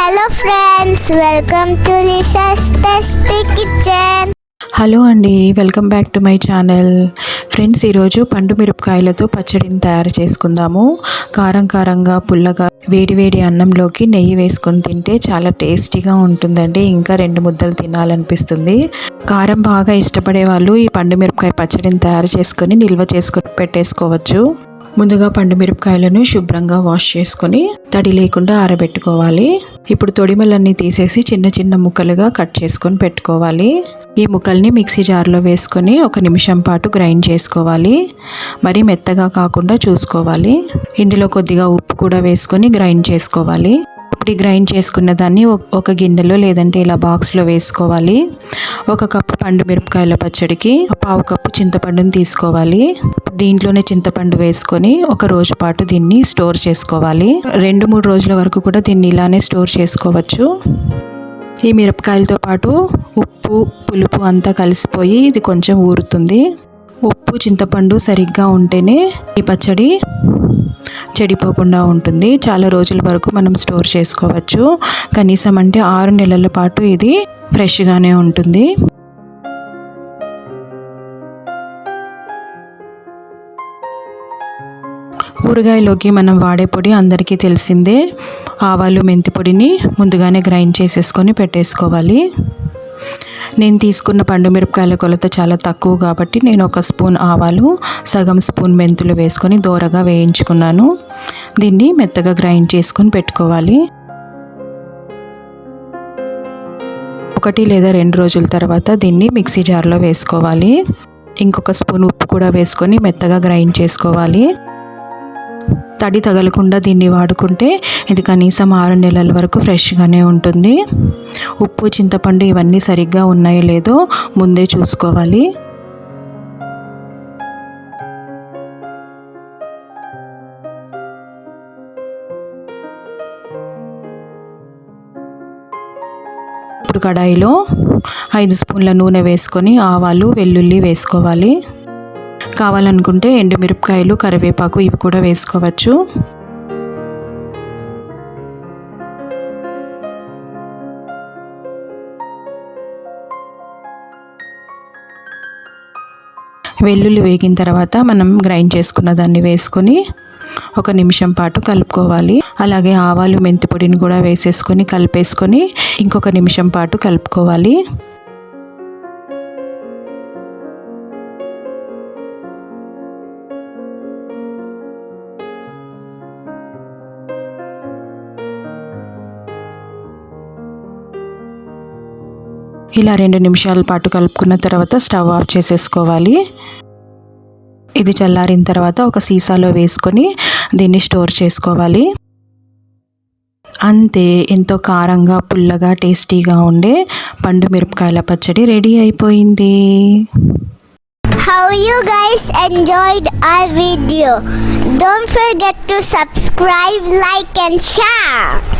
Hello friends welcome to tasty kitchen hello అండి welcome back to my channel friends ఈరోజు పండు మిరపకాయలతో పచ్చడిని తయారు చేసుకుందాము. కారం కారంగా పుల్లగా వేడి వేడి అన్నంలోకి నెయ్యి వేసుకొని తింటే చాలా టేస్టీగా ఉంటుందండి. ఇంకా రెండు ముద్దలు తినాలనిపిస్తుంది. కారం బాగా ఇష్టపడే వాళ్ళు ఈ పండు మిరపకాయ పచ్చడిని తయారు చేసుకొని నిల్వ చేసుకొని పెట్టేసుకోవచ్చు. ముందుగా పండు మిరపకాయలను శుభ్రంగా వాష్ చేసుకొని తడి లేకుండా ఆరబెట్టుకోవాలి. ఇప్పుడు తొడిమలన్నీ తీసేసి చిన్న చిన్న ముక్కలుగా కట్ చేసుకొని పెట్టుకోవాలి. ఈ ముక్కల్ని మిక్సీ జార్లో వేసుకొని ఒక నిమిషం పాటు గ్రైండ్ చేసుకోవాలి. మరి మెత్తగా కాకుండా చూసుకోవాలి. ఇందులో కొద్దిగా ఉప్పు కూడా వేసుకొని గ్రైండ్ చేసుకోవాలి. ఇప్పుడు గ్రైండ్ చేసుకున్న దాన్ని ఒక గిన్నెలో లేదంటే ఇలా బాక్స్లో వేసుకోవాలి. ఒక కప్పు పండు మిరపకాయల పచ్చడికి పావు కప్పు చింతపండుని తీసుకోవాలి. దీంట్లోనే చింతపండు వేసుకొని ఒక రోజు పాటు దీన్ని స్టోర్ చేసుకోవాలి. రెండు మూడు రోజుల వరకు కూడా దీన్ని ఇలానే స్టోర్ చేసుకోవచ్చు. ఈ మిరపకాయలతో పాటు ఉప్పు పులుపు అంతా కలిసిపోయి ఇది కొంచెం ఊరుతుంది. ఉప్పు చింతపండు సరిగ్గా ఉంటేనే ఈ పచ్చడి చెడిపోకుండా ఉంటుంది. చాలా రోజుల వరకు మనం స్టోర్ చేసుకోవచ్చు. కనీసం అంటే ఆరు నెలల పాటు ఇది ఫ్రెష్గానే ఉంటుంది. ఊరగాయలోకి మనం వాడే పొడి అందరికీ తెలిసిందే. ఆవాలు మెంతి పొడిని ముందుగానే గ్రైండ్ చేసేసుకొని పెట్టేసుకోవాలి. నేను తీసుకున్న పండు మిరపకాయల కొలత చాలా తక్కువ కాబట్టి నేను ఒక స్పూన్ ఆవాలు సగం స్పూన్ మెంతులు వేసుకొని దోరగా వేయించుకున్నాను. దీన్ని మెత్తగా గ్రైండ్ చేసుకొని పెట్టుకోవాలి. ఒకటి లేదా రెండు రోజుల తర్వాత దీన్ని మిక్సీ జార్లో వేసుకోవాలి. ఇంకొక స్పూన్ ఉప్పు కూడా వేసుకొని మెత్తగా గ్రైండ్ చేసుకోవాలి. తడి తగలకుండా దీన్ని వాడుకుంటే ఇది కనీసం ఆరు నెలల వరకు ఫ్రెష్గానే ఉంటుంది. ఉప్పు చింతపండు ఇవన్నీ సరిగ్గా ఉన్నాయో లేదో ముందే చూసుకోవాలి. ఇప్పుడు కడాయిలో ఐదు స్పూన్ల నూనె వేసుకొని ఆవాలు వెల్లుల్లి వేసుకోవాలి. కావాలనుకుంటే ఎండుమిరపకాయలు కరివేపాకు ఇవి కూడా వేసుకోవచ్చు. వెల్లుల్లి వేగిన తర్వాత మనం గ్రైండ్ చేసుకున్న దాన్ని వేసుకొని ఒక నిమిషం పాటు కలుపుకోవాలి. అలాగే ఆవాలు మెంతి పొడిని కూడా వేసేసుకొని కలిపేసుకొని ఇంకొక నిమిషం పాటు కలుపుకోవాలి. ఇలా రెండు నిమిషాల పాటు కలుపుకున్న తర్వాత స్టవ్ ఆఫ్ చేసేసుకోవాలి ఇది చల్లారిన తర్వాత ఒక సీసాలో వేసుకొని దీన్ని స్టోర్ చేసుకోవాలి అంతే ఎంతో కారంగా పుల్లగా టేస్టీగా ఉండే పండు మిరపకాయల పచ్చడి రెడీ అయిపోయింది how you guys enjoyed our video. Don't forget to subscribe like and share.